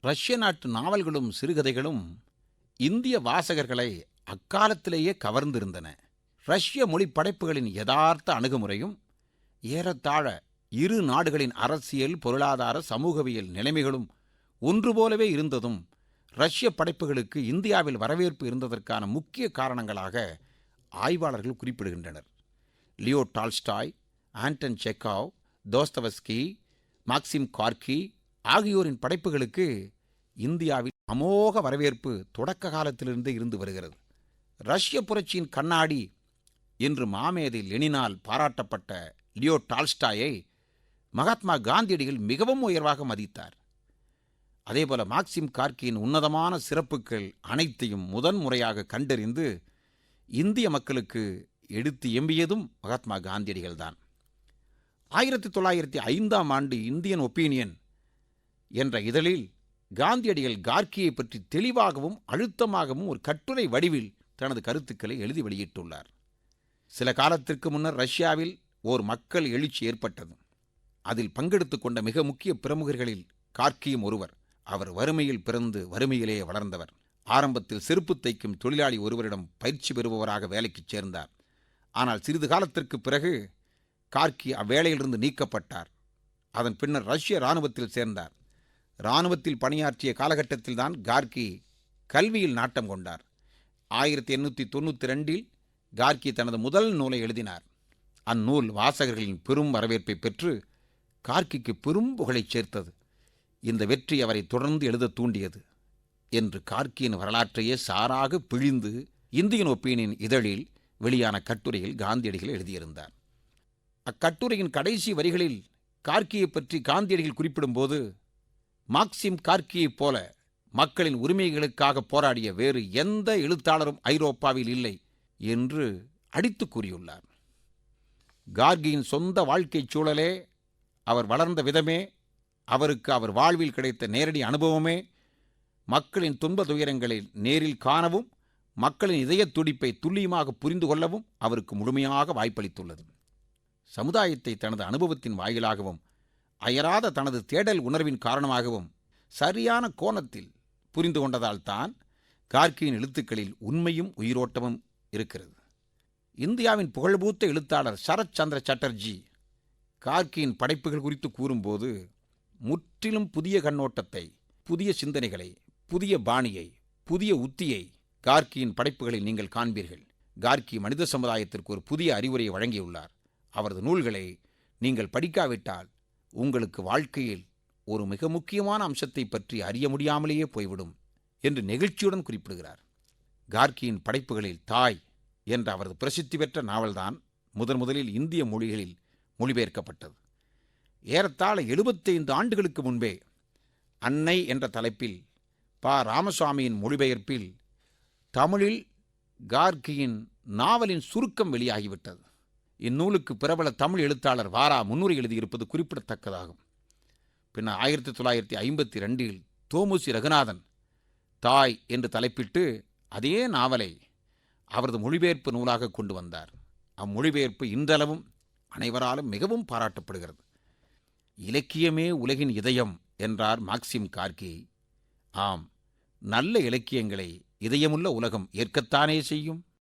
ரஷ்ய நாட்டு நாவல்களும் சிறுகதைகளும் இந்திய வாசகர்களை அக்காலத்திலேயே கவர்ந்திருந்தன. ரஷ்ய மொழி படைப்புகளின் யதார்த்த அணுகுமுறையும் ஏறத்தாழ இரு நாடுகளின் அரசியல் பொருளாதார சமூகவியல் நிலைமைகளும் ஒன்று போலவே இருந்ததும் ரஷ்ய படைப்புகளுக்கு இந்தியாவில் வரவேற்பு இருந்ததற்கான முக்கிய காரணங்களாக ஆய்வாளர்கள் குறிப்பிடுகின்றனர். Leo Tolstoy Anton Chekhov Dostoevsky Maxim Gorky ஆகியோரின் படைப்புகளுக்கு இந்தியாவில் அமோக வரவேற்பு தொடக்க காலத்திலிருந்தே இருந்து வருகிறது. ரஷ்ய புரட்சியின் கண்ணாடி என்று மாமேதை லெனினால் பாராட்டப்பட்ட லியோ டால்ஸ்டாயை மகாத்மா காந்தியடிகள் மிகவும் உயர்வாக மதித்தார். அதேபோல மாக்சிம் கார்கியின் உன்னதமான சிறப்புகள் அனைத்தையும் முதன்முறையாக கண்டறிந்து இந்திய மக்களுக்கு எடுத்து எம்பியதும் மகாத்மா காந்தியடிகள்தான். ஆயிரத்தி தொள்ளாயிரத்தி ஐந்தாம் ஆண்டு இந்தியன் ஒப்பீனியன் என்ற இதழில் காந்தியடிகள் கார்கியை பற்றி தெளிவாகவும் அழுத்தமாகவும் ஒரு கட்டுரை வடிவில் தனது கருத்துக்களை எழுதி வெளியிட்டுள்ளார். சில காலத்திற்கு முன்னர் ரஷ்யாவில் ஓர் மக்கள் எழுச்சி ஏற்பட்டது. அதில் பங்கெடுத்துக் கொண்ட மிக முக்கிய பிரமுகர்களில் கார்கியும் ஒருவர். அவர் வறுமையில் பிறந்து வறுமையிலேயே வளர்ந்தவர். ஆரம்பத்தில் செருப்பு தைக்கும் தொழிலாளி ஒருவரிடம் பயிற்சி பெறுபவராக வேலைக்குச் சேர்ந்தார். ஆனால் சிறிது காலத்திற்கு பிறகு கார்கி அவ்வேளையிலிருந்து நீக்கப்பட்டார். அதன் பின்னர் ரஷ்ய இராணுவத்தில் சேர்ந்தார். இராணுவத்தில் பணியாற்றிய காலகட்டத்தில்தான் கார்கி கல்வியில் நாட்டம் கொண்டார். ஆயிரத்தி எண்ணூற்றி தொண்ணூற்றி ரெண்டில் கார்கி தனது முதல் நூலை எழுதினார். அந்நூல் வாசகர்களின் பெரும் வரவேற்பை பெற்று கார்கிக்கு பெரும் புகழைச் சேர்த்தது. இந்த வெற்றி அவரை தொடர்ந்து எழுதத் தூண்டியது என்று கார்கியின் வரலாற்றையே சாராக பிழிந்து இந்தியன் ஒப்பீனியன் இதழில் வெளியான கட்டுரையில் காந்தியடிகள் எழுதியிருந்தார். அக்கட்டுரையின் கடைசி வரிகளில் கார்கியை பற்றி காந்தியடிகள் குறிப்பிடும்போது மார்க்சிம் கார்கியைப் போல மக்களின் உரிமைகளுக்காக போராடிய வேறு எந்த எழுத்தாளரும் ஐரோப்பாவில் இல்லை என்று அடித்து கூறியுள்ளார். கார்கியின் சொந்த வாழ்க்கைச் சூழலே அவர் வளர்ந்த விதமே அவருக்கு அவர் வாழ்வில் கிடைத்த நேரடி அனுபவமே மக்களின் துன்ப துயரங்களை நேரில் காணவும் மக்களின் இதயத் துடிப்பை துல்லியமாக புரிந்து கொள்ளவும் அவருக்கு முழுமையாக வாய்ப்பளித்துள்ளது. சமுதாயத்தை தனது அனுபவத்தின் வாயிலாகவும் அயராத தனது தேடல் உணர்வின் காரணமாகவும் சரியான கோணத்தில் புரிந்து கொண்டதால்தான் கார்கியின் எழுத்துக்களில் உண்மையும் உயிரோட்டமும் இருக்கிறது. இந்தியாவின் புகழ்பூத்த எழுத்தாளர் சரத் சந்திர சட்டர்ஜி கார்கியின் படைப்புகள் குறித்து கூறும்போது முற்றிலும் புதிய கண்ணோட்டத்தை புதிய சிந்தனைகளை புதிய பாணியை புதிய உத்தியை கார்கியின் படைப்புகளில் நீங்கள் காண்பீர்கள். கார்கி மனித சமுதாயத்திற்கு ஒரு புதிய அறிவுரையை வழங்கியுள்ளார். அவரது நூல்களை நீங்கள் படிக்காவிட்டால் உங்களுக்கு வாழ்க்கையில் ஒரு மிக முக்கியமான அம்சத்தை பற்றி அறிய முடியாமலேயே போய்விடும் என்று நெகிழ்ச்சியுடன் குறிப்பிடுகிறார். கார்கியின் படைப்புகளில் தாய் என்ற அவரது பிரசித்தி பெற்ற நாவல்தான் முதன் முதலில் இந்திய மொழிகளில் மொழிபெயர்க்கப்பட்டது. ஏறத்தாழ எழுபத்தைந்து ஆண்டுகளுக்கு முன்பே அன்னை என்ற தலைப்பில் பா. ராமசுவாமியின் மொழிபெயர்ப்பில் தமிழில் கார்கியின் நாவலின் சுருக்கம் வெளியாகிவிட்டது. இந்நூலுக்கு பிரபல தமிழ் எழுத்தாளர் வாரா முன்னுரை எழுதியிருப்பது குறிப்பிடத்தக்கதாகும். பின்னர் ஆயிரத்தி தொள்ளாயிரத்தி ஐம்பத்தி ரெண்டில் தோமுசி ரகுநாதன் தாய் என்று தலைப்பிட்டு அதே நாவலை அவரது மொழிபெயர்ப்பு நூலாக கொண்டு வந்தார். அம்மொழிபெயர்ப்பு இன்றளவும் அனைவராலும் மிகவும் பாராட்டப்படுகிறது. இலக்கியமே உலகின் இதயம் என்றார் மாக்சிம் கார்கி. ஆம் நல்ல இலக்கியங்களை இதயமுள்ள உலகம் ஏற்கத்தானே செய்யும்.